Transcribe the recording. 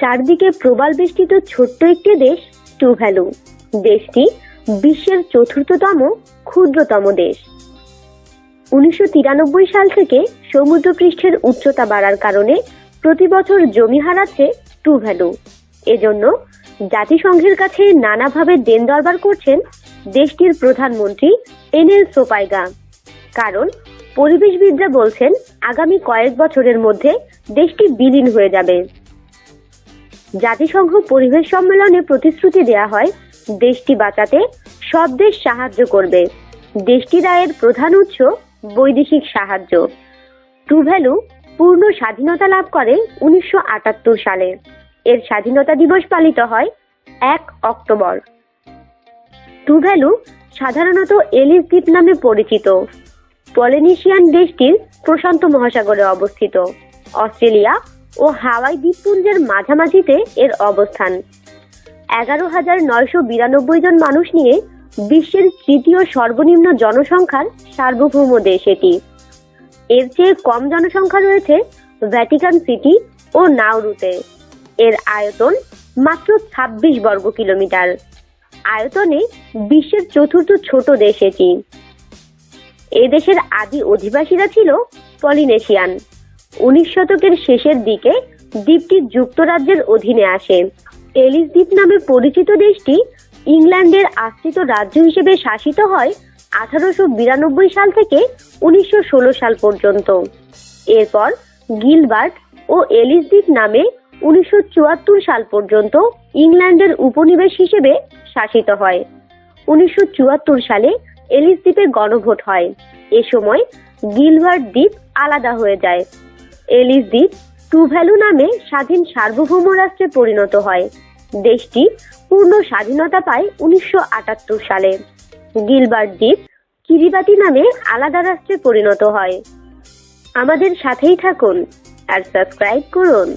চারদিকে প্রবাল বেষ্টিত ছোট্ট একটি দেশ, টুভ্যালু। দেশটি বিশ্বের চতুর্থতম, ক্ষুদ্রতম দেশ। উনিশশো তিরানব্বই সাল থেকে সমুদ্রপৃষ্ঠের উচ্চতা বাড়ার কারণে প্রতি বছর জমি হারাচ্ছে টুভ্যালু। এজন্য জাতিসংঘের কাছে নানাভাবে দেন দরবার করছেন দেশটির প্রধানমন্ত্রী এনএল সোপাইগা। কারণ পরিবেশবিদরা বলছেন, আগামী কয়েক বছরের মধ্যে দেশটি বিলীন হয়ে যাবে। জাতিসংঘ পরিবেশ সম্মেলনে প্রতিশ্রুতি দেয়া হয়, দেশটি বাঁচাতে সব দেশ সাহায্য করবে। দেশটি আয়ের প্রধান উৎস বৈদেশিক সাহায্য। টুভ্যালু পূর্ণ স্বাধীনতা লাভ করে উনিশশো আটাত্তর সালে। এর স্বাধীনতা দিবস পালিত হয় এক অক্টোবর। টুভ্যালু সাধারণত এলিস দ্বীপ নামে পরিচিত। পলিনেশিয়ান দেশটির প্রশান্ত মহাসাগরে অবস্থিত। অস্ট্রেলিয়া ও হাওয়াই দ্বীপপুঞ্জের মাঝামাঝিতে এর অবস্থান। এগারো হাজার নয়শো বিরানব্বই জন মানুষ নিয়ে বিশ্বের তৃতীয় সর্বনিম্ন জনসংখ্যার সার্বভৌম দেশ এটি। এর চেয়ে কম জনসংখ্যা রয়েছে ভ্যাটিকান সিটি ও নাউরুতে এর আয়তন মাত্র ছাব্বিশ বর্গ কিলোমিটার। আয়তনে বিশ্বের চতুর্থ ছোট দেশ এটি। এ দেশের আদি অধিবাসীরা ছিল পলিনেশিয়ান। উনিশ শতকের শেষের দিকে দ্বীপটি যুক্তরাজ্যের অধীনে আসে। এলিস দ্বীপ নামে পরিচিত দেশটি ইংল্যান্ডের আশ্রিত রাজ্য হিসেবে শাসিত হয় আঠারোশো বিরানব্বই সাল থেকে উনিশশো ষোলো সাল পর্যন্ত। এরপর গিলবার্ট ও এলিস দ্বীপ নামে উনিশশো চুয়াত্তর সাল পর্যন্ত ইংল্যান্ডের উপনিবেশ হিসেবে শাসিত হয়। উনিশশো চুয়াত্তর সালে এলিস দ্বীপে গণভোট হয়। এ সময় গিলবার্ট দ্বীপ আলাদা হয়ে যায়। এলিস দ্বীপ টুভ্যালু নামে স্বাধীন সার্বভৌম রাষ্ট্রে পরিণত হয়। দেশটি পূর্ণ স্বাধীনতা পায় উনিশশো আটাত্তর সালে। গিলবার্ট দ্বীপ কিরিবাতি নামে আলাদা রাষ্ট্রে পরিণত হয়। আমাদের সাথেই থাকুন আর সাবস্ক্রাইব করুন।